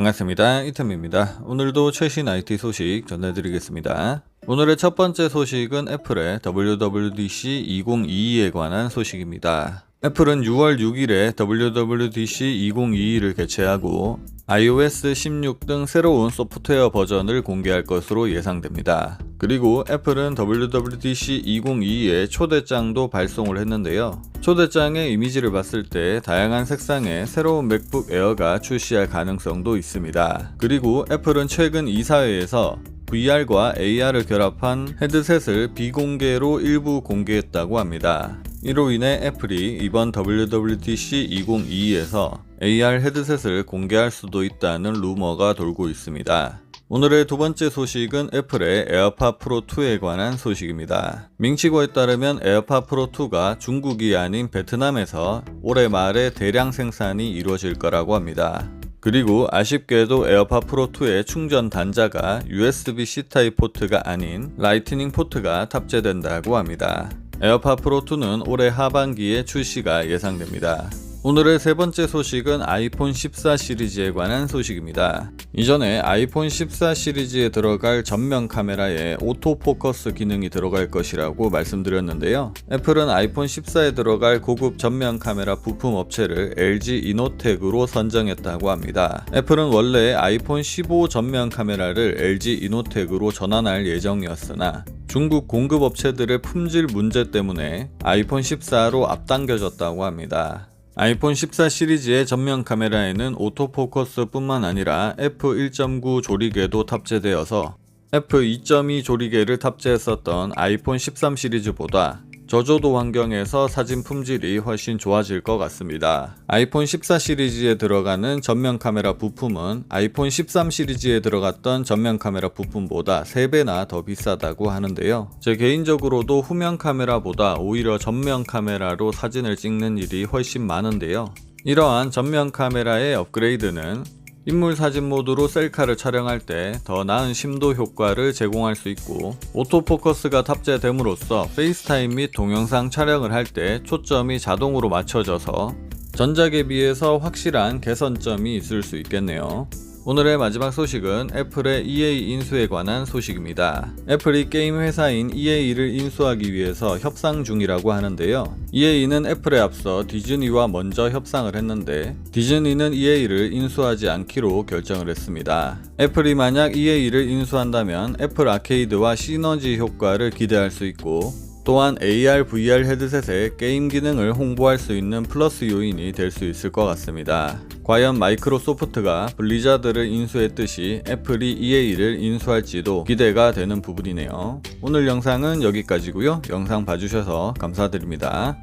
반갑습니다. 이템입니다. 오늘도 최신 IT 소식 전해드리겠습니다. 오늘의 첫 번째 소식은 애플의 WWDC 2022에 관한 소식입니다. 애플은 6월 6일에 WWDC 2022를 개최하고 iOS 16 등 새로운 소프트웨어 버전을 공개할 것으로 예상됩니다. 그리고 애플은 WWDC 2022의 초대장도 발송을 했는데요. 초대장의 이미지를 봤을 때 다양한 색상의 새로운 맥북 에어가 출시할 가능성도 있습니다. 그리고 애플은 최근 이사회에서 VR과 AR을 결합한 헤드셋을 비공개로 일부 공개했다고 합니다. 이로 인해 애플이 이번 WWDC 2022에서 AR 헤드셋을 공개할 수도 있다는 루머가 돌고 있습니다. 오늘의 두 번째 소식은 애플의 에어팟 프로 2에 관한 소식입니다. 밍치고에 따르면 에어팟 프로 2가 중국이 아닌 베트남에서 올해 말에 대량 생산이 이루어질 거라고 합니다. 그리고 아쉽게도 에어팟 프로 2의 충전 단자가 USB-C 타입 포트가 아닌 라이트닝 포트가 탑재된다고 합니다. 에어팟 프로 2는 올해 하반기에 출시가 예상됩니다. 오늘의 세 번째 소식은 아이폰 14 시리즈에 관한 소식입니다. 이전에 아이폰 14 시리즈에 들어갈 전면 카메라에 오토포커스 기능이 들어갈 것이라고 말씀드렸는데요. 애플은 아이폰 14에 들어갈 고급 전면 카메라 부품 업체를 LG 이노텍으로 선정했다고 합니다. 애플은 원래 아이폰 15 전면 카메라를 LG 이노텍으로 전환할 예정이었으나 중국 공급 업체들의 품질 문제 때문에 아이폰 14로 앞당겨졌다고 합니다. 아이폰 14 시리즈의 전면 카메라에는 오토포커스 뿐만 아니라 f1.9 조리개도 탑재되어서 f2.2 조리개를 탑재했었던 아이폰 13 시리즈보다 저조도 환경에서 사진 품질이 훨씬 좋아질 것 같습니다. 아이폰 14 시리즈에 들어가는 전면 카메라 부품은 아이폰 13 시리즈에 들어갔던 전면 카메라 부품보다 3배나 더 비싸다고 하는데요. 제 개인적으로도 후면 카메라보다 오히려 전면 카메라로 사진을 찍는 일이 훨씬 많은데요. 이러한 전면 카메라의 업그레이드는 인물 사진 모드로 셀카를 촬영할 때 더 나은 심도 효과를 제공할 수 있고 오토포커스가 탑재됨으로써 페이스타임 및 동영상 촬영을 할 때 초점이 자동으로 맞춰져서 전작에 비해서 확실한 개선점이 있을 수 있겠네요. 오늘의 마지막 소식은 애플의 EA 인수에 관한 소식입니다. 애플이 게임 회사인 EA를 인수하기 위해서 협상 중이라고 하는데요. EA는 애플에 앞서 디즈니와 먼저 협상을 했는데 디즈니는 EA를 인수하지 않기로 결정을 했습니다. 애플이 만약 EA를 인수한다면 애플 아케이드와 시너지 효과를 기대할 수 있고 또한 AR, VR 헤드셋의 게임 기능을 홍보할 수 있는 플러스 요인이 될 수 있을 것 같습니다. 과연 마이크로소프트가 블리자드를 인수했듯이 애플이 EA를 인수할지도 기대가 되는 부분이네요. 오늘 영상은 여기까지고요. 영상 봐주셔서 감사드립니다.